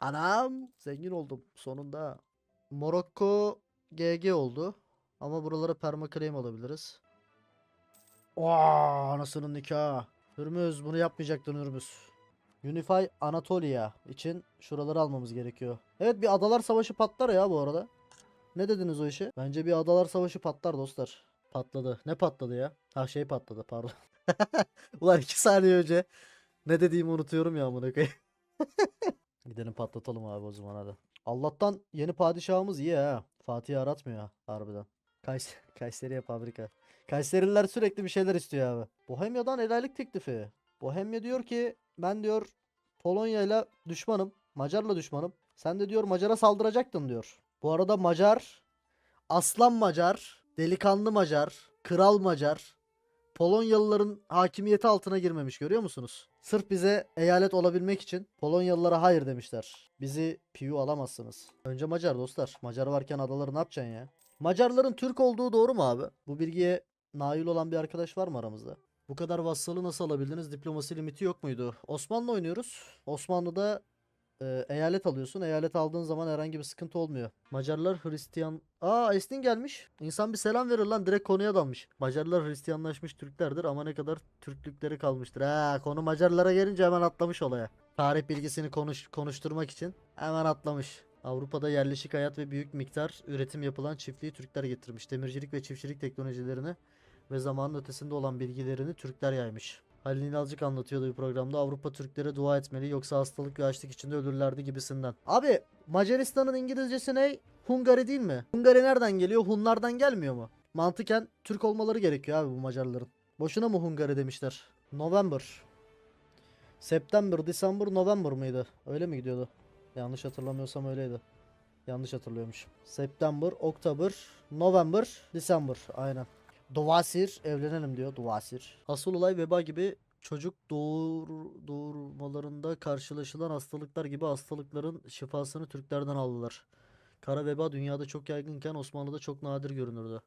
Anam zengin oldum sonunda. Morokko GG oldu. Ama buralara permaklem alabiliriz. Oo, anasının nikahı. Hürmüz bunu yapmayacaktın Hürmüz. Unify Anatolia için şuraları almamız gerekiyor. Evet bir adalar savaşı patlar ya bu arada. Ne dediniz o işe? Bence bir adalar savaşı patlar dostlar. Patladı. Ne patladı ya? Ha şey patladı pardon. Ulan iki saniye önce ne dediğimi unutuyorum ya amına koyayım. Gidelim patlatalım abi o zaman hadi. Allah'tan yeni padişahımız iyi ha. Fatih aratmıyor ha harbiden. Kays Kayseri'ye fabrika. Kayserililer sürekli bir şeyler istiyor abi. Bohemya'dan helallik teklifi. Bohemya diyor ki ben diyor Polonya'yla düşmanım. Macar'la düşmanım. Sen de diyor Macar'a saldıracaktın diyor. Bu arada Macar, aslan Macar, delikanlı Macar, kral Macar, Polonyalıların hakimiyeti altına girmemiş görüyor musunuz? Sırf bize eyalet olabilmek için Polonyalılara hayır demişler. Bizi piyu alamazsınız. Önce Macar dostlar. Macar varken adaları ne yapacaksın ya? Macarların Türk olduğu doğru mu abi? Bu bilgiye nail olan bir arkadaş var mı aramızda? Bu kadar vassalı nasıl alabildiniz? Diplomasi limiti yok muydu? Osmanlı oynuyoruz. Osmanlı'da e, eyalet alıyorsun. Eyalet aldığın zaman herhangi bir sıkıntı olmuyor. Macarlar Hristiyan... Aa Estin gelmiş. İnsan bir selam verir lan. Direkt konuya dalmış. Macarlar Hristiyanlaşmış Türklerdir ama ne kadar Türklükleri kalmıştır. Ha konu Macarlara gelince hemen atlamış olaya. Tarih bilgisini konuş, konuşturmak için hemen atlamış. Avrupa'da yerleşik hayat ve büyük miktar üretim yapılan çiftliği Türkler getirmiş. Demircilik ve çiftçilik teknolojilerini ve zamanın ötesinde olan bilgilerini Türkler yaymış. Halil İnalcık anlatıyordu bir programda Avrupa Türklere dua etmeli yoksa hastalık ve açlık içinde ölürlerdi gibisinden. Abi Macaristan'ın İngilizcesi ne? Hungary değil mi? Hungary nereden geliyor? Hunlardan gelmiyor mu? Mantıken Türk olmaları gerekiyor abi bu Macarların. Boşuna mı Hungary demişler? November. September, December, November mıydı? Öyle mi gidiyordu? Yanlış hatırlamıyorsam öyleydi. Yanlış hatırlıyormuş. September, October, November, December. Aynen. Duvasir evlenelim diyor Duvasir. Asıl olay veba gibi çocuk doğur, doğurmalarında karşılaşılan hastalıklar gibi hastalıkların şifasını Türklerden aldılar. Kara veba dünyada çok yaygınken Osmanlı'da çok nadir görünürdü.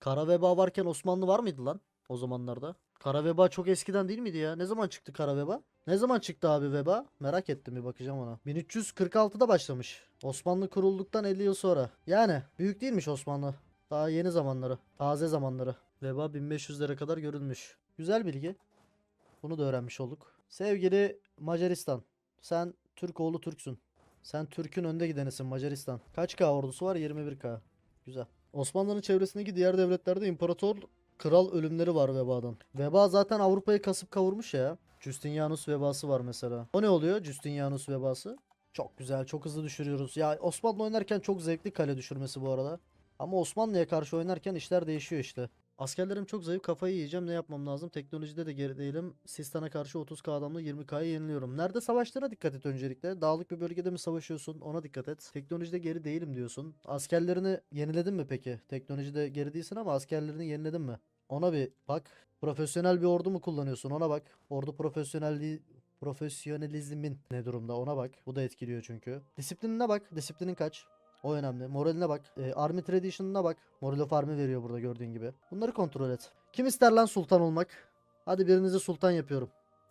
Kara veba varken Osmanlı var mıydı lan o zamanlarda? Kara veba çok eskiden değil miydi ya? Ne zaman çıktı kara veba? Ne zaman çıktı abi veba? Merak ettim bir bakacağım ona. 1346'da başlamış. Osmanlı kurulduktan 50 yıl sonra. Yani büyük değilmiş Osmanlı. Daha yeni zamanları. Taze zamanları. Veba 1500'lere kadar görülmüş. Güzel bilgi. Bunu da öğrenmiş olduk. Sevgili Macaristan. Sen Türk oğlu Türksün. Sen Türk'ün önde gidenisin Macaristan. Kaç K ordusu var? 21K. Güzel. Osmanlı'nın çevresindeki diğer devletlerde imparator kral ölümleri var vebadan. Veba zaten Avrupa'yı kasıp kavurmuş ya. Justinianus vebası var mesela. O ne oluyor Justinianus vebası? Çok güzel, çok hızlı düşürüyoruz. Ya Osmanlı oynarken çok zevkli kale düşürmesi bu arada. Ama Osmanlı'ya karşı oynarken işler değişiyor işte. Askerlerim çok zayıf kafayı yiyeceğim ne yapmam lazım? Teknolojide de geri değilim. Sistan'a karşı 30k adamla 20k'yı yeniliyorum. Nerede savaştığına dikkat et öncelikle. Dağlık bir bölgede mi savaşıyorsun ona dikkat et. Teknolojide geri değilim diyorsun. Askerlerini yeniledin mi peki? Teknolojide geri değilsin ama askerlerini yeniledin mi? Ona bir bak. Profesyonel bir ordu mu kullanıyorsun ona bak. Ordu profesyonelliği profesyonelizmin ne durumda ona bak. Bu da etkiliyor çünkü. Disiplinine bak. Disiplinin kaç? O önemli. Moraline bak. E, Army Tradition'ına bak. Moral of Army veriyor burada gördüğün gibi. Bunları kontrol et. Kim ister lan sultan olmak? Hadi birinizi sultan yapıyorum.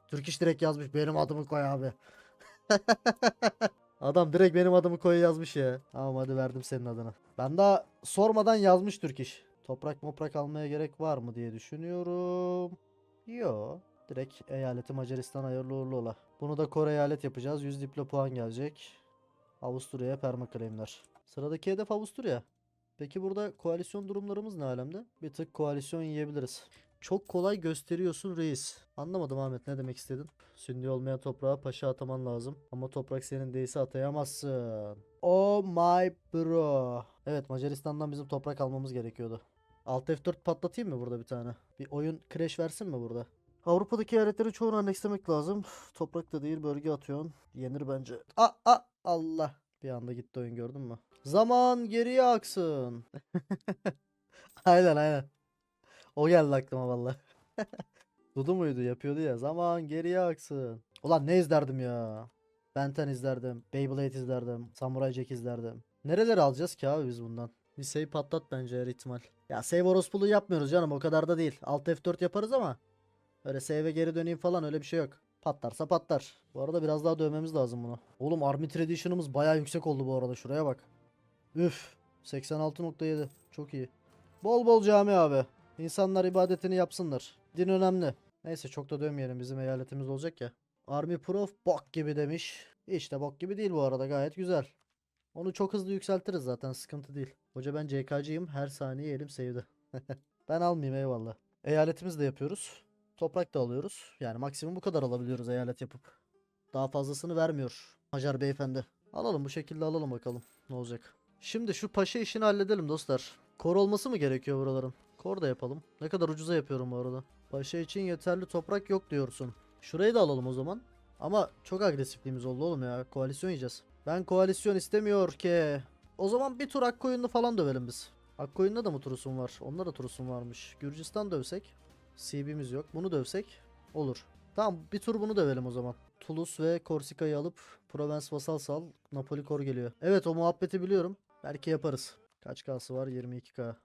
Türk iş direkt yazmış. Benim adımı koy abi. Adam direkt benim adımı koy yazmış ya. Tamam hadi verdim senin adını. Ben daha sormadan yazmış Türk iş. Toprak moprak almaya gerek var mı diye düşünüyorum. Yo. Direkt eyaleti Macaristan hayırlı uğurlu ola. Bunu da Kore eyalet yapacağız. 100 diplo puan gelecek. Avusturya'ya permaklaimler. Sıradaki hedef Avusturya. Peki burada koalisyon durumlarımız ne alemde? Bir tık koalisyon yiyebiliriz. Çok kolay gösteriyorsun reis. Anlamadım Ahmet ne demek istedin? Sündi olmayan toprağa paşa ataman lazım. Ama toprak senin değilse atayamazsın. Oh my bro. Evet Macaristan'dan bizim toprak almamız gerekiyordu. Alt F4 patlatayım mı burada bir tane? Bir oyun crash versin mi burada? Avrupa'daki eyaletlerin çoğunu annekslemek lazım. Toprak da değil bölge atıyorsun. Yenir bence. Aa, aa, Allah. Bir anda gitti oyun gördün mü? Zaman geriye aksın. aynen aynen. O geldi aklıma valla. Dudu muydu yapıyordu ya. Zaman geriye aksın. Ulan ne izlerdim ya. Benten izlerdim. Beyblade izlerdim. Samurai Jack izlerdim. Nereleri alacağız ki abi biz bundan? Bir save patlat bence her ihtimal. Ya save orospulu yapmıyoruz canım o kadar da değil. Alt F4 yaparız ama. Öyle save'e geri döneyim falan öyle bir şey yok. Patlarsa patlar. Bu arada biraz daha dövmemiz lazım bunu. Oğlum Army Tradition'ımız bayağı yüksek oldu bu arada. Şuraya bak. Üf. 86.7. Çok iyi. Bol bol cami abi. İnsanlar ibadetini yapsınlar. Din önemli. Neyse çok da dönmeyelim. Bizim eyaletimiz olacak ya. Army Prof bok gibi demiş. Hiç de bok gibi değil bu arada. Gayet güzel. Onu çok hızlı yükseltiriz zaten. Sıkıntı değil. Hoca ben CK'cıyım. Her saniye elim sevdi. ben almayayım eyvallah. Eyaletimiz de yapıyoruz. Toprak da alıyoruz. Yani maksimum bu kadar alabiliyoruz eyalet yapıp. Daha fazlasını vermiyor Hacer beyefendi. Alalım bu şekilde alalım bakalım ne olacak. Şimdi şu paşa işini halledelim dostlar. Kor olması mı gerekiyor buraların? Kor da yapalım. Ne kadar ucuza yapıyorum bu arada. Paşa için yeterli toprak yok diyorsun. Şurayı da alalım o zaman. Ama çok agresifliğimiz oldu oğlum ya. Koalisyon yiyeceğiz. Ben koalisyon istemiyor ki. O zaman bir tur Akkoyunlu falan dövelim biz. Akkoyun'da da mı turusun var? Onda da turusun varmış. Gürcistan dövsek. CB'miz yok. Bunu dövsek. Olur. Tamam bir tur bunu dövelim o zaman. Toulouse ve Korsika'yı alıp Provence vasal sal. Napoli kor geliyor. Evet o muhabbeti biliyorum. Belki yaparız. Kaç K'sı var? 22K.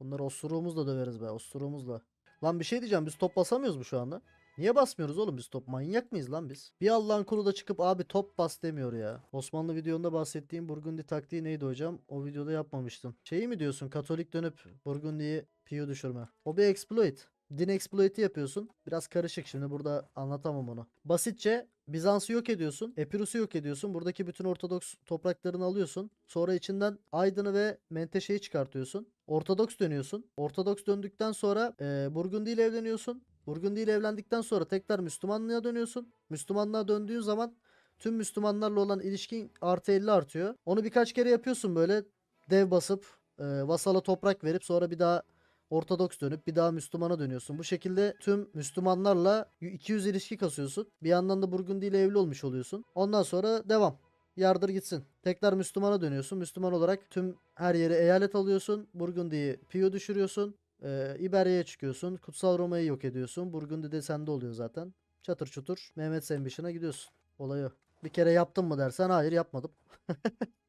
Bunları osuruğumuzla döveriz be. Osuruğumuzla. Lan bir şey diyeceğim. Biz top basamıyoruz mu şu anda? Niye basmıyoruz oğlum biz top? Manyak mıyız lan biz? Bir Allah'ın kulu da çıkıp abi top bas demiyor ya. Osmanlı videonda bahsettiğim Burgundi taktiği neydi hocam? O videoda yapmamıştın. Şeyi mi diyorsun? Katolik dönüp Burgundi'yi piyo düşürme. O bir exploit. Din exploit'i yapıyorsun. Biraz karışık şimdi burada anlatamam onu. Basitçe Bizans'ı yok ediyorsun. Epirus'u yok ediyorsun. Buradaki bütün Ortodoks topraklarını alıyorsun. Sonra içinden Aydın'ı ve Menteşe'yi çıkartıyorsun. Ortodoks dönüyorsun. Ortodoks döndükten sonra e, Burgundi ile evleniyorsun. Burgundi ile evlendikten sonra tekrar Müslümanlığa dönüyorsun. Müslümanlığa döndüğün zaman tüm Müslümanlarla olan ilişkin artı 50 artıyor. Onu birkaç kere yapıyorsun böyle dev basıp e, vasala toprak verip sonra bir daha Ortodoks dönüp bir daha Müslümana dönüyorsun. Bu şekilde tüm Müslümanlarla 200 ilişki kasıyorsun. Bir yandan da Burgundi ile evli olmuş oluyorsun. Ondan sonra devam. Yardır gitsin. Tekrar Müslümana dönüyorsun. Müslüman olarak tüm her yere eyalet alıyorsun. Burgundi'yi piyo düşürüyorsun. Ee, İberya'ya çıkıyorsun. Kutsal Roma'yı yok ediyorsun. Burgundi de sende oluyor zaten. Çatır çutur Mehmet Sembiş'ine gidiyorsun. Olay o. Bir kere yaptın mı dersen hayır yapmadım.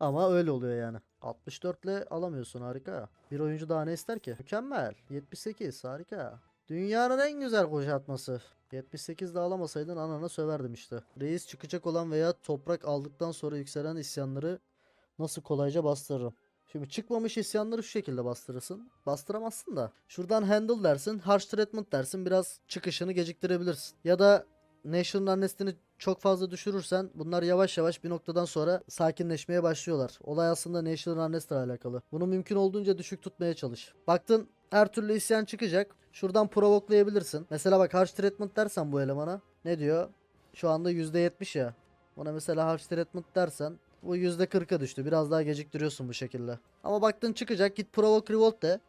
Ama öyle oluyor yani. 64 ile alamıyorsun harika. Bir oyuncu daha ne ister ki? Mükemmel. 78 harika. Dünyanın en güzel kuşatması. 78 de alamasaydın anana söverdim işte. Reis çıkacak olan veya toprak aldıktan sonra yükselen isyanları nasıl kolayca bastırırım. Şimdi çıkmamış isyanları şu şekilde bastırırsın. Bastıramazsın da. Şuradan handle dersin. Harsh treatment dersin. Biraz çıkışını geciktirebilirsin. Ya da National Unrest'ini çok fazla düşürürsen bunlar yavaş yavaş bir noktadan sonra sakinleşmeye başlıyorlar. Olay aslında National Unrest ile alakalı. Bunu mümkün olduğunca düşük tutmaya çalış. Baktın her türlü isyan çıkacak. Şuradan provoklayabilirsin. Mesela bak harsh treatment dersen bu elemana. Ne diyor? Şu anda %70 ya. Ona mesela harsh treatment dersen bu %40'a düştü. Biraz daha geciktiriyorsun bu şekilde. Ama baktın çıkacak git provoke revolt de.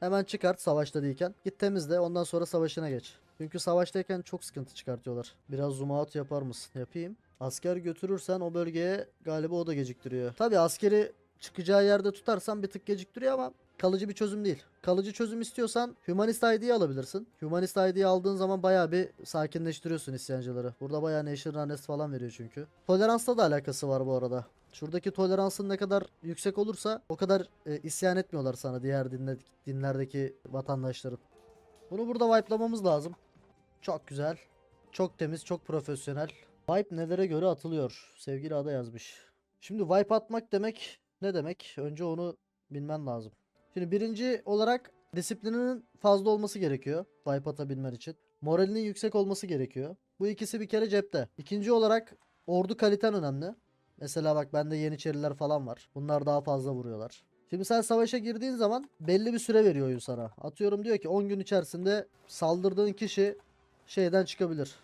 Hemen çıkart savaşta değilken. Git temizle ondan sonra savaşına geç. Çünkü savaştayken çok sıkıntı çıkartıyorlar. Biraz zoom out yapar mısın? Yapayım. Asker götürürsen o bölgeye galiba o da geciktiriyor. Tabi askeri çıkacağı yerde tutarsan bir tık geciktiriyor ama kalıcı bir çözüm değil. Kalıcı çözüm istiyorsan Humanist ID'yi alabilirsin. Humanist ID'yi aldığın zaman bayağı bir sakinleştiriyorsun isyancıları. Burada bayağı National Unrest falan veriyor çünkü. Toleransla da alakası var bu arada. Şuradaki toleransın ne kadar yüksek olursa o kadar e, isyan etmiyorlar sana diğer dinle, dinlerdeki vatandaşların. Bunu burada wipe'lamamız lazım. Çok güzel. Çok temiz, çok profesyonel. Wipe nelere göre atılıyor? Sevgili Ada yazmış. Şimdi wipe atmak demek ne demek? Önce onu bilmen lazım. Şimdi birinci olarak disiplininin fazla olması gerekiyor. Wipe atabilmen için. Moralinin yüksek olması gerekiyor. Bu ikisi bir kere cepte. İkinci olarak ordu kaliten önemli. Mesela bak bende yeniçeriler falan var. Bunlar daha fazla vuruyorlar. Şimdi sen savaşa girdiğin zaman belli bir süre veriyor oyun sana. Atıyorum diyor ki 10 gün içerisinde saldırdığın kişi şeyden çıkabilir.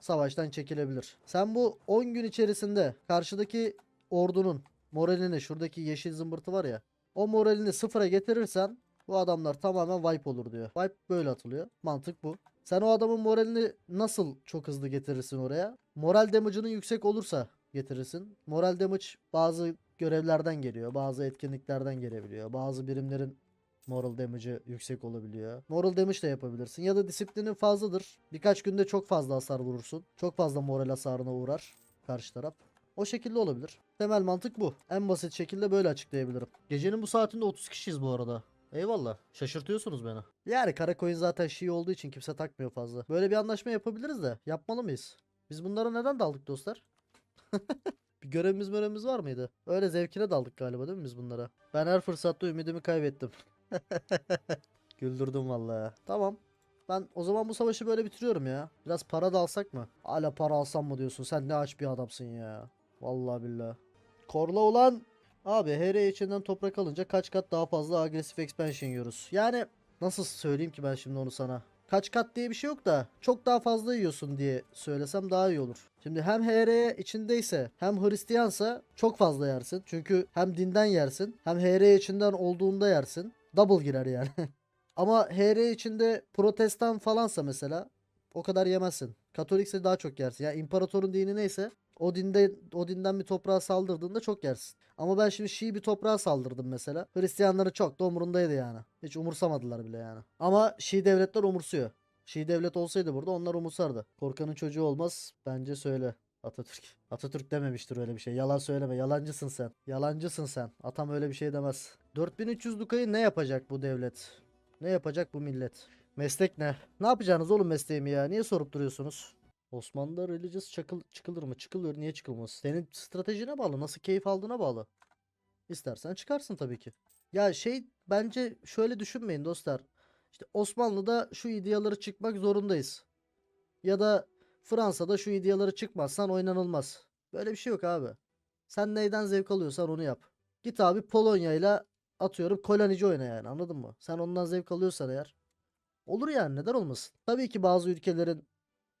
Savaştan çekilebilir. Sen bu 10 gün içerisinde karşıdaki ordunun moralini şuradaki yeşil zımbırtı var ya o moralini sıfıra getirirsen bu adamlar tamamen wipe olur diyor. Wipe böyle atılıyor. Mantık bu. Sen o adamın moralini nasıl çok hızlı getirirsin oraya? Moral damage'ının yüksek olursa getirirsin. Moral damage bazı görevlerden geliyor. Bazı etkinliklerden gelebiliyor. Bazı birimlerin moral damage'ı yüksek olabiliyor. Moral damage de yapabilirsin. Ya da disiplinin fazladır. Birkaç günde çok fazla hasar vurursun. Çok fazla moral hasarına uğrar karşı taraf. O şekilde olabilir. Temel mantık bu. En basit şekilde böyle açıklayabilirim. Gecenin bu saatinde 30 kişiyiz bu arada. Eyvallah. Şaşırtıyorsunuz beni. Yani Karakoyun zaten Şii olduğu için kimse takmıyor fazla. Böyle bir anlaşma yapabiliriz de. Yapmalı mıyız? Biz bunlara neden daldık dostlar? bir görevimiz görevimiz var mıydı? Öyle zevkine daldık galiba değil mi biz bunlara? Ben her fırsatta ümidimi kaybettim. Güldürdüm vallahi. Tamam. Ben o zaman bu savaşı böyle bitiriyorum ya. Biraz para da alsak mı? Hala para alsam mı diyorsun? Sen ne aç bir adamsın ya. Vallahi billahi. Korla ulan. Abi HR içinden toprak alınca kaç kat daha fazla agresif expansion yiyoruz. Yani nasıl söyleyeyim ki ben şimdi onu sana? Kaç kat diye bir şey yok da çok daha fazla yiyorsun diye söylesem daha iyi olur. Şimdi hem HR içindeyse hem Hristiyansa çok fazla yersin. Çünkü hem dinden yersin hem HR içinden olduğunda yersin. Double girer yani. Ama HR içinde protestan falansa mesela o kadar yemezsin. Katolikse daha çok yersin. Ya imparatorun dini neyse o dinde o dinden bir toprağa saldırdığında çok yersin. Ama ben şimdi Şii bir toprağa saldırdım mesela. Hristiyanları çok da umurundaydı yani. Hiç umursamadılar bile yani. Ama Şii devletler umursuyor. Şii devlet olsaydı burada onlar umursardı. Korkanın çocuğu olmaz. Bence söyle. Atatürk. Atatürk dememiştir öyle bir şey. Yalan söyleme. Yalancısın sen. Yalancısın sen. Atam öyle bir şey demez. 4300 dukayı ne yapacak bu devlet? Ne yapacak bu millet? Meslek ne? Ne yapacaksınız oğlum mesleğimi ya? Niye sorup duruyorsunuz? Osmanlı'da religious çakıl, çıkılır mı? Çıkılır. Niye çıkılmaz? Senin stratejine bağlı. Nasıl keyif aldığına bağlı. İstersen çıkarsın tabii ki. Ya şey bence şöyle düşünmeyin dostlar. İşte Osmanlı'da şu ideaları çıkmak zorundayız. Ya da Fransa'da şu ideaları çıkmazsan oynanılmaz. Böyle bir şey yok abi. Sen neyden zevk alıyorsan onu yap. Git abi Polonya'yla atıyorum kolonici oyna yani anladın mı? Sen ondan zevk alıyorsan eğer. Olur yani neden olmasın? Tabii ki bazı ülkelerin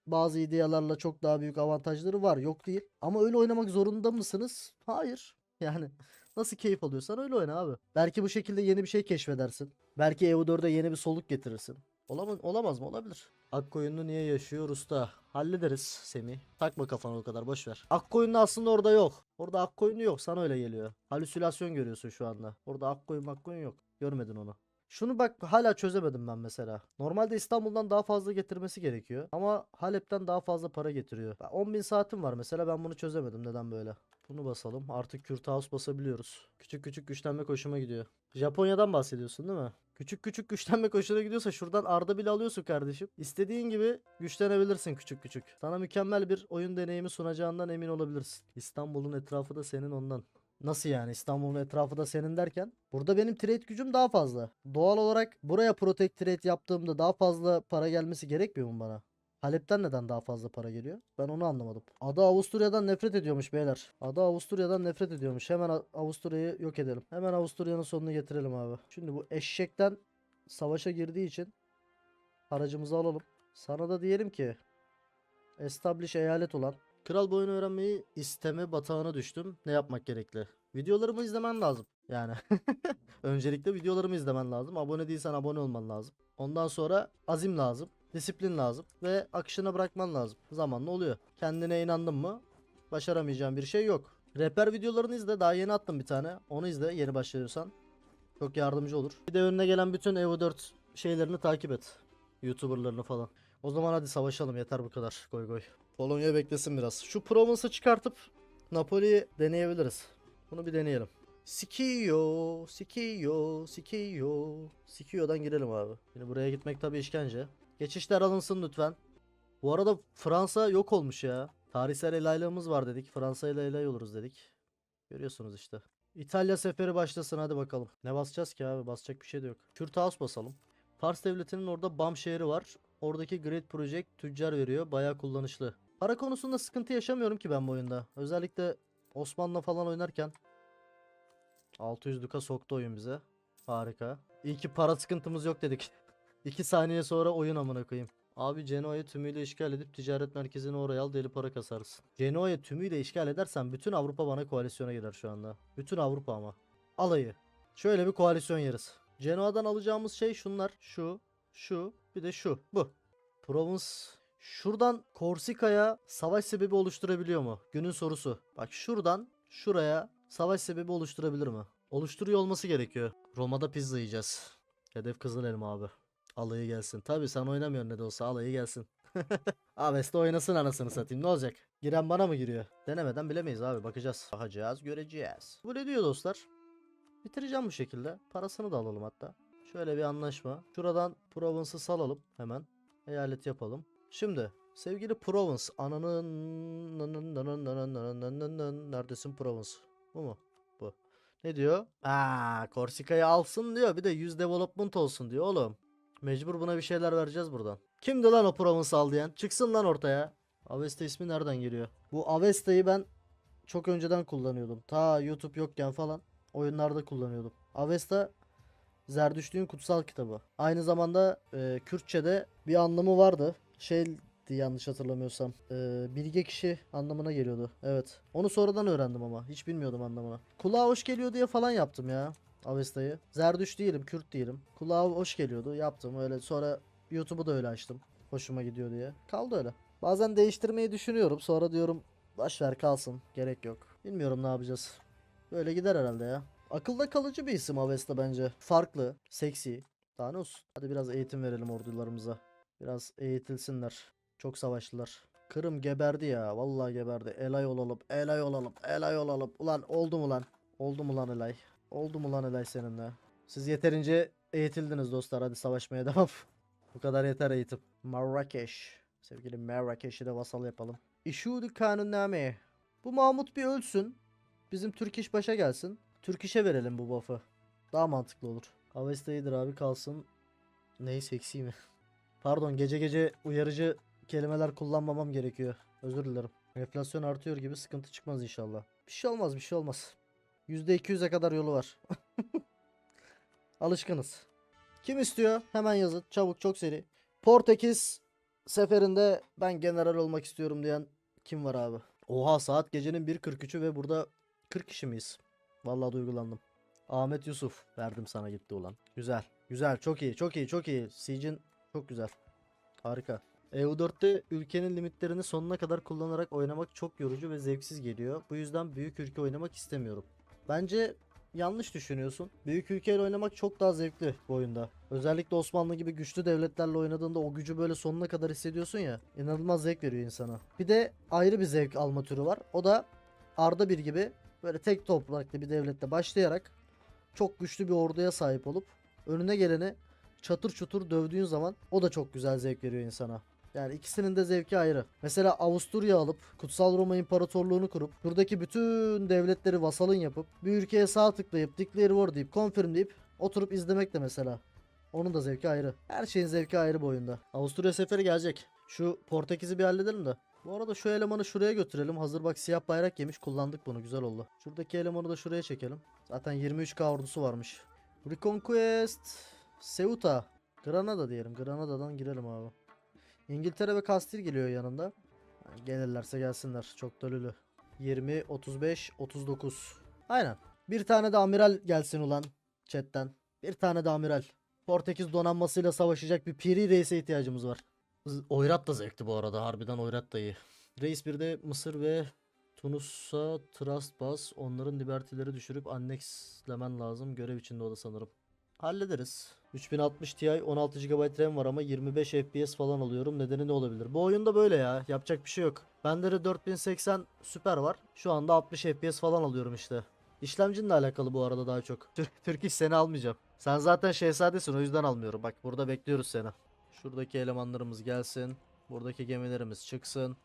bazı idealarla çok daha büyük avantajları var yok değil. Ama öyle oynamak zorunda mısınız? Hayır. Yani nasıl keyif alıyorsan öyle oyna abi. Belki bu şekilde yeni bir şey keşfedersin. Belki EU4'e yeni bir soluk getirirsin. Olamaz, olamaz mı? Olabilir. Akkoyunlu niye yaşıyor usta? Hallederiz Semih. Takma kafana o kadar boş ver. Akkoyunlu aslında orada yok. Orada Akkoyunlu yok. Sana öyle geliyor. Halüsinasyon görüyorsun şu anda. Orada Akkoyun Akkoyun yok. Görmedin onu. Şunu bak hala çözemedim ben mesela. Normalde İstanbul'dan daha fazla getirmesi gerekiyor. Ama Halep'ten daha fazla para getiriyor. 10.000 saatim var mesela ben bunu çözemedim. Neden böyle? Bunu basalım. Artık Kürt basabiliyoruz. Küçük küçük güçlenmek hoşuma gidiyor. Japonya'dan bahsediyorsun değil mi? Küçük küçük güçlenmek hoşuna gidiyorsa şuradan Arda bile alıyorsun kardeşim. İstediğin gibi güçlenebilirsin küçük küçük. Sana mükemmel bir oyun deneyimi sunacağından emin olabilirsin. İstanbul'un etrafı da senin ondan. Nasıl yani İstanbul'un etrafı da senin derken? Burada benim trade gücüm daha fazla. Doğal olarak buraya protect trade yaptığımda daha fazla para gelmesi gerekmiyor mu bana? Halep'ten neden daha fazla para geliyor? Ben onu anlamadım. Ada Avusturya'dan nefret ediyormuş beyler. Ada Avusturya'dan nefret ediyormuş. Hemen Avusturya'yı yok edelim. Hemen Avusturya'nın sonunu getirelim abi. Şimdi bu eşekten savaşa girdiği için aracımızı alalım. Sana da diyelim ki establish eyalet olan Kral bu oyunu öğrenmeyi isteme batağına düştüm. Ne yapmak gerekli? Videolarımı izlemen lazım. Yani öncelikle videolarımı izlemen lazım. Abone değilsen abone olman lazım. Ondan sonra azim lazım. Disiplin lazım ve akışına bırakman lazım. Zamanla oluyor. Kendine inandın mı? Başaramayacağın bir şey yok. Rehber videolarını izle. Daha yeni attım bir tane. Onu izle yeni başlıyorsan. Çok yardımcı olur. Bir de önüne gelen bütün Evo 4 şeylerini takip et. YouTuber'larını falan. O zaman hadi savaşalım yeter bu kadar. Goy goy. Polonya beklesin biraz. Şu Provence'ı çıkartıp Napoli'yi deneyebiliriz. Bunu bir deneyelim. Sikiyo, Sikiyo, Sikiyo. Sikiyo'dan girelim abi. Şimdi buraya gitmek tabii işkence. Geçişler alınsın lütfen. Bu arada Fransa yok olmuş ya. Tarihsel helaylığımız var dedik. Fransa ile helay oluruz dedik. Görüyorsunuz işte. İtalya seferi başlasın hadi bakalım. Ne basacağız ki abi? Basacak bir şey de yok. Kürt House basalım. Pars devletinin orada BAM şehri var. Oradaki Great Project tüccar veriyor. Bayağı kullanışlı. Para konusunda sıkıntı yaşamıyorum ki ben bu oyunda. Özellikle Osman'la falan oynarken 600 duka soktu oyun bize. Harika. İyi ki para sıkıntımız yok dedik. 2 saniye sonra oyun amına koyayım. Abi Genoa'yı tümüyle işgal edip ticaret merkezini oraya al deli para kasarsın. Genoa'yı tümüyle işgal edersen bütün Avrupa bana koalisyona girer şu anda. Bütün Avrupa ama. Alayı. Şöyle bir koalisyon yeriz. Genoa'dan alacağımız şey şunlar. Şu, şu, bir de şu. Bu. Provence şuradan Korsika'ya savaş sebebi oluşturabiliyor mu? Günün sorusu. Bak şuradan şuraya savaş sebebi oluşturabilir mi? Oluşturuyor olması gerekiyor. Roma'da pizza yiyeceğiz. Hedef Kızıl Elma abi. Alayı gelsin. Tabi sen oynamıyorsun ne de olsa alayı gelsin. Aves'te oynasın anasını satayım ne olacak? Giren bana mı giriyor? Denemeden bilemeyiz abi bakacağız. Bakacağız göreceğiz. Bu ne diyor dostlar? Bitireceğim bu şekilde. Parasını da alalım hatta. Şöyle bir anlaşma. Şuradan Provence'ı salalım hemen. Eyalet yapalım. Şimdi sevgili Provence ananın neredesin Provence? Bu mu? Bu. Ne diyor? Aa, Korsika'yı alsın diyor. Bir de 100 development olsun diyor oğlum. Mecbur buna bir şeyler vereceğiz buradan. Kimdi lan o al diyen? Çıksın lan ortaya. Avesta ismi nereden geliyor? Bu Avesta'yı ben çok önceden kullanıyordum. Ta YouTube yokken falan oyunlarda kullanıyordum. Avesta Zerdüştlüğün kutsal kitabı. Aynı zamanda e, Kürtçe'de bir anlamı vardı. Şeydi yanlış hatırlamıyorsam. E, bilge kişi anlamına geliyordu. Evet. Onu sonradan öğrendim ama. Hiç bilmiyordum anlamını. Kulağa hoş geliyor diye falan yaptım ya. Avesta'yı. Zerdüş değilim, Kürt değilim. Kulağa hoş geliyordu. Yaptım öyle. Sonra YouTube'u da öyle açtım. Hoşuma gidiyor diye. Kaldı öyle. Bazen değiştirmeyi düşünüyorum. Sonra diyorum başver kalsın. Gerek yok. Bilmiyorum ne yapacağız. Böyle gider herhalde ya. Akılda kalıcı bir isim Avesta bence. Farklı, seksi. Daha ne olsun. Hadi biraz eğitim verelim ordularımıza. Biraz eğitilsinler. Çok savaştılar. Kırım geberdi ya. Vallahi geberdi. Elay olalım. Elay olalım. Elay olalım. Ulan oldu mu lan? Oldu mu lan Elay? Oldu mu lan Elay seninle? Siz yeterince eğitildiniz dostlar. Hadi savaşmaya devam. Bu kadar yeter eğitim. Marrakeş. Sevgili Marrakeş'i de vasal yapalım. İşûdü kanunname. Bu Mahmut bir ölsün. Bizim Türk iş başa gelsin. Türk işe verelim bu buff'ı. Daha mantıklı olur. Avesta iyidir abi kalsın. Ney seksi mi? Pardon gece gece uyarıcı kelimeler kullanmamam gerekiyor. Özür dilerim. Enflasyon artıyor gibi sıkıntı çıkmaz inşallah. Bir şey olmaz bir şey olmaz. %200'e kadar yolu var. Alışkınız. Kim istiyor? Hemen yazın. Çabuk çok seri. Portekiz seferinde ben general olmak istiyorum diyen kim var abi? Oha saat gecenin 1.43'ü ve burada 40 kişi miyiz? Vallahi duygulandım. Ahmet Yusuf verdim sana gitti ulan. Güzel. Güzel. Çok iyi. Çok iyi. Çok iyi. Siege'in çok güzel. Harika. EU4'te ülkenin limitlerini sonuna kadar kullanarak oynamak çok yorucu ve zevksiz geliyor. Bu yüzden büyük ülke oynamak istemiyorum. Bence yanlış düşünüyorsun. Büyük ülkeyle oynamak çok daha zevkli bu oyunda. Özellikle Osmanlı gibi güçlü devletlerle oynadığında o gücü böyle sonuna kadar hissediyorsun ya. İnanılmaz zevk veriyor insana. Bir de ayrı bir zevk alma türü var. O da Arda bir gibi böyle tek topraklı bir devlette başlayarak çok güçlü bir orduya sahip olup önüne geleni çatır çutur dövdüğün zaman o da çok güzel zevk veriyor insana. Yani ikisinin de zevki ayrı. Mesela Avusturya alıp Kutsal Roma İmparatorluğunu kurup buradaki bütün devletleri vasalın yapıp bir ülkeye sağ tıklayıp declare war deyip confirm deyip oturup izlemek de mesela. Onun da zevki ayrı. Her şeyin zevki ayrı bu oyunda. Avusturya seferi gelecek. Şu Portekiz'i bir halledelim de. Bu arada şu elemanı şuraya götürelim. Hazır bak siyah bayrak yemiş. Kullandık bunu. Güzel oldu. Şuradaki elemanı da şuraya çekelim. Zaten 23k ordusu varmış. Reconquest. Ceuta. Granada diyelim. Granada'dan girelim abi. İngiltere ve Kastil geliyor yanında. Gelirlerse gelsinler. Çok dölülü. 20, 35, 39. Aynen. Bir tane de amiral gelsin ulan. Chatten. Bir tane de amiral. Portekiz donanmasıyla savaşacak bir piri reise ihtiyacımız var. Oyrat da zevkli bu arada. Harbiden Oyrat da iyi. Reis bir de Mısır ve Tunus'a trust bas. Onların libertileri düşürüp annekslemen lazım. Görev içinde o da sanırım. Hallederiz. 3060 Ti 16 GB RAM var ama 25 FPS falan alıyorum. Nedeni ne olabilir? Bu oyunda böyle ya. Yapacak bir şey yok. Bende de 4080 Super var. Şu anda 60 FPS falan alıyorum işte. İşlemcinle alakalı bu arada daha çok. Türk, Türk iş seni almayacağım. Sen zaten şehzadesin o yüzden almıyorum. Bak burada bekliyoruz seni. Şuradaki elemanlarımız gelsin. Buradaki gemilerimiz çıksın.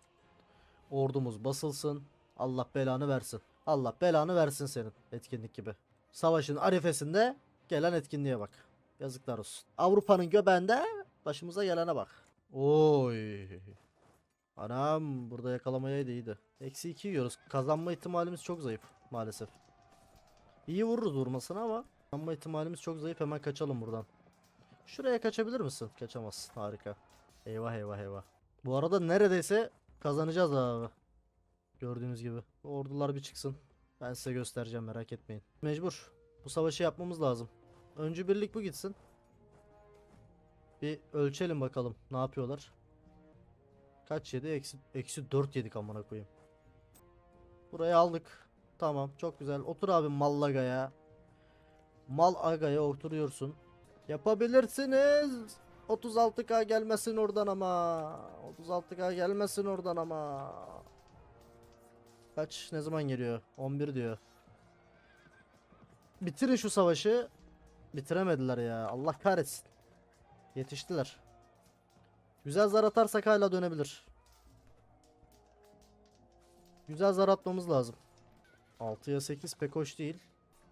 Ordumuz basılsın. Allah belanı versin. Allah belanı versin senin etkinlik gibi. Savaşın arifesinde gelen etkinliğe bak. Yazıklar olsun. Avrupa'nın göbeğinde başımıza gelene bak. Oy. Anam burada yakalamayaydı iyiydi. Eksi 2 yiyoruz. Kazanma ihtimalimiz çok zayıf maalesef. İyi vururuz vurmasına ama kazanma ihtimalimiz çok zayıf. Hemen kaçalım buradan. Şuraya kaçabilir misin? Kaçamazsın. Harika. Eyvah eyvah eyvah. Bu arada neredeyse kazanacağız abi. Gördüğünüz gibi. Ordular bir çıksın. Ben size göstereceğim merak etmeyin. Mecbur. Bu savaşı yapmamız lazım. Öncü birlik bu gitsin. Bir ölçelim bakalım ne yapıyorlar. Kaç yedi? Eksi, eksi 4 yedik amına koyayım. Burayı aldık. Tamam çok güzel. Otur abi Mallaga'ya. Mal Aga'ya oturuyorsun. Yapabilirsiniz. 36k gelmesin oradan ama. 36k gelmesin oradan ama. Kaç ne zaman geliyor? 11 diyor. Bitirin şu savaşı. bitiremediler ya. Allah kahretsin. Yetiştiler. Güzel zar atarsak hala dönebilir. Güzel zar atmamız lazım. 6'ya 8 pek hoş değil.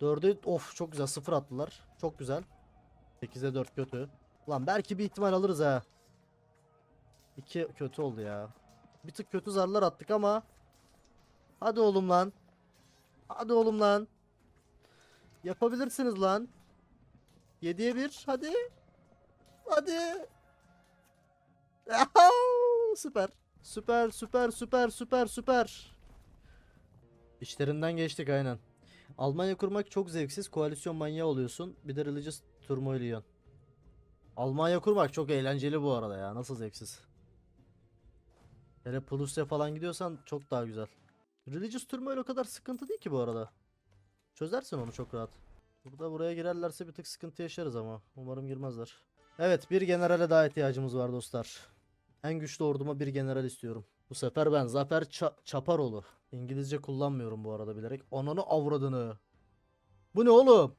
4'e of çok güzel 0 attılar. Çok güzel. 8'e 4 kötü. Lan belki bir ihtimal alırız ha. 2 kötü oldu ya. Bir tık kötü zarlar attık ama. Hadi oğlum lan. Hadi oğlum lan. Yapabilirsiniz lan. 7'ye 1 hadi. Hadi. Süper. Süper süper süper süper süper. İşlerinden geçtik aynen. Almanya kurmak çok zevksiz. Koalisyon manyağı oluyorsun. Bir de religious turmoil yiyorsun. Almanya kurmak çok eğlenceli bu arada ya. Nasıl zevksiz. Hele Prusya falan gidiyorsan çok daha güzel. Religious turmoil o kadar sıkıntı değil ki bu arada. Çözersin onu çok rahat. Burada buraya girerlerse bir tık sıkıntı yaşarız ama. Umarım girmezler. Evet bir generale daha ihtiyacımız var dostlar. En güçlü orduma bir general istiyorum. Bu sefer ben Zafer Ça- Çaparoğlu. İngilizce kullanmıyorum bu arada bilerek. Ananı avradını. Bu ne oğlum?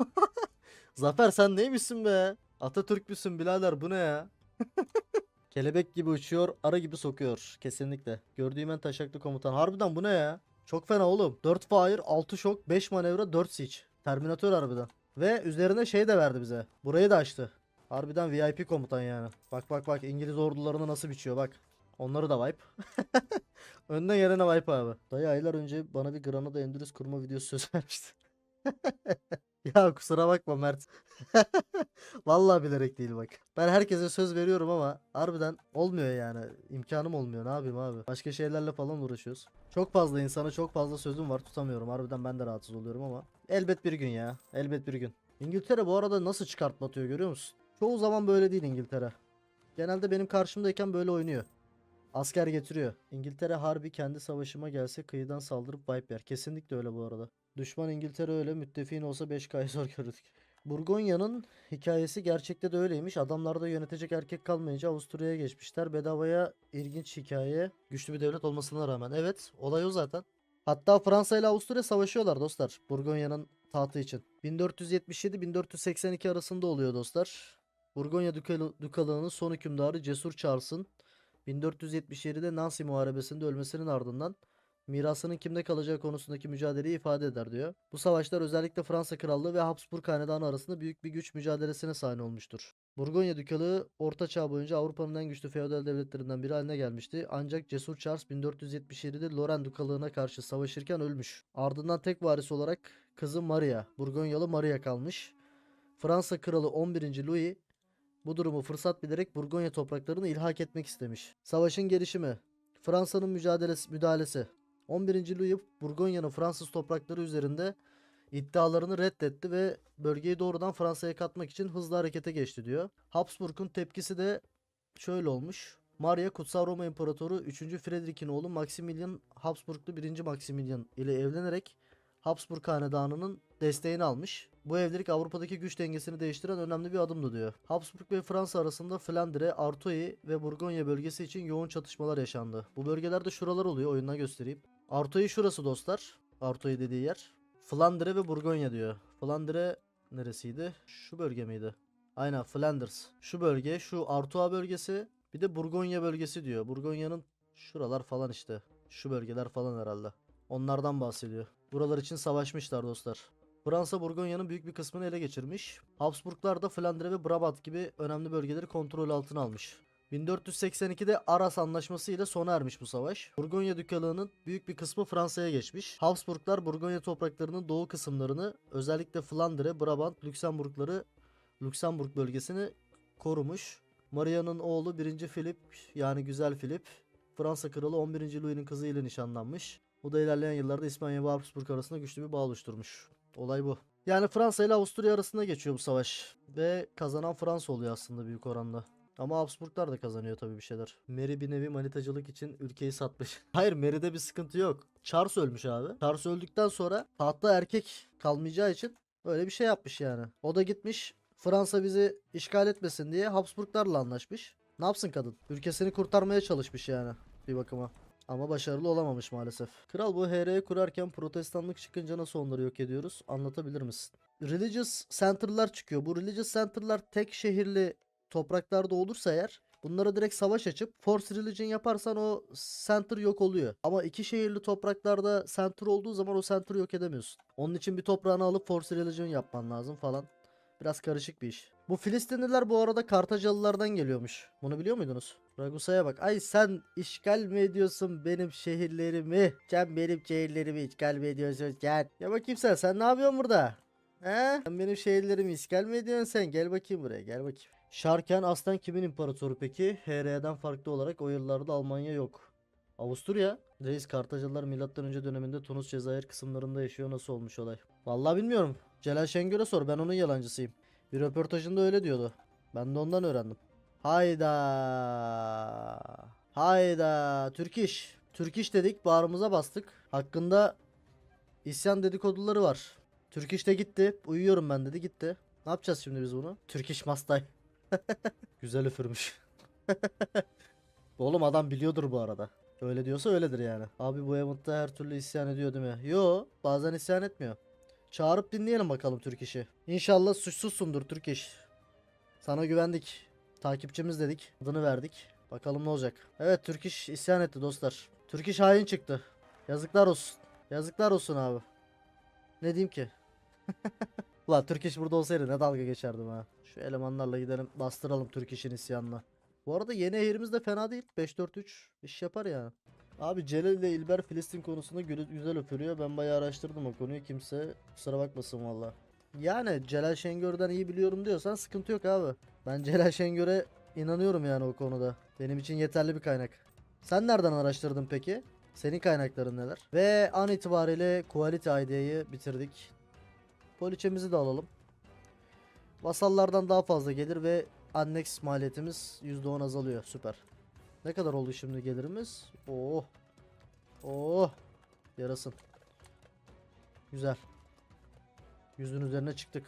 Zafer sen neymişsin be? Atatürk müsün birader bu ne ya? Kelebek gibi uçuyor, arı gibi sokuyor. Kesinlikle. Gördüğüm en taşaklı komutan. Harbiden bu ne ya? Çok fena oğlum. 4 fire, 6 şok, 5 manevra, 4 siege. Terminator harbiden. Ve üzerine şey de verdi bize. Burayı da açtı. Harbiden VIP komutan yani. Bak bak bak İngiliz ordularını nasıl biçiyor bak. Onları da wipe. Önüne gelene wipe abi. Dayı aylar önce bana bir Granada Endurance kurma videosu söz vermişti. ya kusura bakma Mert. Vallahi bilerek değil bak. Ben herkese söz veriyorum ama harbiden olmuyor yani. İmkanım olmuyor. Ne yapayım abi? Başka şeylerle falan uğraşıyoruz. Çok fazla insana çok fazla sözüm var tutamıyorum. Harbiden ben de rahatsız oluyorum ama. Elbet bir gün ya. Elbet bir gün. İngiltere bu arada nasıl çıkartlatıyor görüyor musun? Çoğu zaman böyle değil İngiltere. Genelde benim karşımdayken böyle oynuyor. Asker getiriyor. İngiltere harbi kendi savaşıma gelse kıyıdan saldırıp wipe yer. Kesinlikle öyle bu arada. Düşman İngiltere öyle müttefiğin olsa 5K'yı zor görürdük. Burgonya'nın hikayesi gerçekte de öyleymiş. Adamlarda yönetecek erkek kalmayınca Avusturya'ya geçmişler. Bedavaya ilginç hikaye. Güçlü bir devlet olmasına rağmen. Evet olay o zaten. Hatta Fransa ile Avusturya savaşıyorlar dostlar. Burgonya'nın tahtı için. 1477-1482 arasında oluyor dostlar. Burgonya Dükalı, Dükalığı'nın son hükümdarı Cesur Charles'ın 1477'de Nancy Muharebesi'nde ölmesinin ardından mirasının kimde kalacağı konusundaki mücadeleyi ifade eder diyor. Bu savaşlar özellikle Fransa Krallığı ve Habsburg Hanedanı arasında büyük bir güç mücadelesine sahne olmuştur. Burgonya Dükalığı Orta Çağ boyunca Avrupa'nın en güçlü feodal devletlerinden biri haline gelmişti. Ancak Cesur Charles 1477'de Lorraine Dükalığı'na karşı savaşırken ölmüş. Ardından tek varis olarak kızı Maria, Burgonyalı Maria kalmış. Fransa Kralı 11. Louis bu durumu fırsat bilerek Burgonya topraklarını ilhak etmek istemiş. Savaşın gelişimi Fransa'nın mücadelesi, müdahalesi 11. Louis Burgonya'nın Fransız toprakları üzerinde iddialarını reddetti ve bölgeyi doğrudan Fransa'ya katmak için hızlı harekete geçti diyor. Habsburg'un tepkisi de şöyle olmuş. Maria Kutsal Roma İmparatoru 3. Frederick'in oğlu Maximilian Habsburglu 1. Maximilian ile evlenerek Habsburg Hanedanı'nın desteğini almış. Bu evlilik Avrupa'daki güç dengesini değiştiren önemli bir adımdı diyor. Habsburg ve Fransa arasında Flandre, Artois ve Burgonya bölgesi için yoğun çatışmalar yaşandı. Bu bölgelerde şuralar oluyor oyununa göstereyim. Artois şurası dostlar. Artois dediği yer. Flandre ve Burgonya diyor. Flandre neresiydi? Şu bölge miydi? Aynen Flanders. Şu bölge, şu Artois bölgesi, bir de Burgonya bölgesi diyor. Burgonya'nın şuralar falan işte. Şu bölgeler falan herhalde. Onlardan bahsediyor. Buralar için savaşmışlar dostlar. Fransa Burgonya'nın büyük bir kısmını ele geçirmiş. Habsburglar da Flandre ve Brabant gibi önemli bölgeleri kontrol altına almış. 1482'de Aras Anlaşması ile sona ermiş bu savaş. Burgonya Dükalığı'nın büyük bir kısmı Fransa'ya geçmiş. Habsburglar Burgonya topraklarının doğu kısımlarını özellikle Flandre, Brabant, Lüksemburgları Lüksemburg bölgesini korumuş. Maria'nın oğlu 1. Philip yani Güzel Philip Fransa kralı 11. Louis'nin kızı ile nişanlanmış. Bu da ilerleyen yıllarda İspanya ve Habsburg arasında güçlü bir bağ oluşturmuş. Olay bu. Yani Fransa ile Avusturya arasında geçiyor bu savaş. Ve kazanan Fransa oluyor aslında büyük oranda. Ama Habsburglar da kazanıyor tabii bir şeyler. Mary bir nevi manitacılık için ülkeyi satmış. Hayır Mary'de bir sıkıntı yok. Charles ölmüş abi. Charles öldükten sonra tahtta erkek kalmayacağı için öyle bir şey yapmış yani. O da gitmiş Fransa bizi işgal etmesin diye Habsburglarla anlaşmış. Ne yapsın kadın? Ülkesini kurtarmaya çalışmış yani bir bakıma. Ama başarılı olamamış maalesef. Kral bu HR'yi kurarken protestanlık çıkınca nasıl onları yok ediyoruz? Anlatabilir misin? Religious center'lar çıkıyor. Bu religious center'lar tek şehirli topraklarda olursa eğer bunlara direkt savaş açıp force religion yaparsan o center yok oluyor. Ama iki şehirli topraklarda center olduğu zaman o center'ı yok edemiyorsun. Onun için bir toprağını alıp force religion yapman lazım falan. Biraz karışık bir iş. Bu Filistinliler bu arada Kartacalılardan geliyormuş. Bunu biliyor muydunuz? Ragusa'ya bak. Ay sen işgal mi ediyorsun benim şehirlerimi? Sen benim şehirlerimi işgal mi ediyorsun? Gel. Ya bakayım sen. Sen ne yapıyorsun burada? He? Sen benim şehirlerimi işgal mi ediyorsun sen? Gel bakayım buraya. Gel bakayım. Şarken aslen kimin imparatoru peki? HR'den farklı olarak o yıllarda Almanya yok. Avusturya. Reis Kartacalılar önce döneminde Tunus Cezayir kısımlarında yaşıyor. Nasıl olmuş olay? Vallahi bilmiyorum. Celal Şengör'e sor. Ben onun yalancısıyım. Bir röportajında öyle diyordu. Ben de ondan öğrendim. Hayda. Hayda. Türk iş. Türk iş dedik. Bağrımıza bastık. Hakkında isyan dedikoduları var. Türk iş de gitti. Uyuyorum ben dedi gitti. Ne yapacağız şimdi biz bunu? Türk iş mastay. Güzel üfürmüş. Oğlum adam biliyordur bu arada. Öyle diyorsa öyledir yani. Abi bu Event'ta her türlü isyan ediyor değil mi? Yo bazen isyan etmiyor. Çağırıp dinleyelim bakalım Türk işi. İnşallah suçsuzsundur Türk iş. Sana güvendik. Takipçimiz dedik. Adını verdik. Bakalım ne olacak. Evet Türk iş isyan etti dostlar. Türk iş hain çıktı. Yazıklar olsun. Yazıklar olsun abi. Ne diyeyim ki? Ulan Türk iş burada olsaydı ne dalga geçerdim ha. Şu elemanlarla gidelim bastıralım Türk işin isyanına. Bu arada yeni ehrimiz de fena değil. 5-4-3 iş yapar yani. Abi Celal ile İlber Filistin konusunda güzel öpülüyor. Ben bayağı araştırdım o konuyu. Kimse kusura bakmasın valla. Yani Celal Şengör'den iyi biliyorum diyorsan sıkıntı yok abi. Ben Celal Şengör'e inanıyorum yani o konuda. Benim için yeterli bir kaynak. Sen nereden araştırdın peki? Senin kaynakların neler? Ve an itibariyle Quality ID'yi bitirdik. Poliçemizi de alalım. Vasallardan daha fazla gelir ve annex maliyetimiz %10 azalıyor. Süper. Ne kadar oldu şimdi gelirimiz? Oh. Oh. Yarasın. Güzel. Yüzün üzerine çıktık.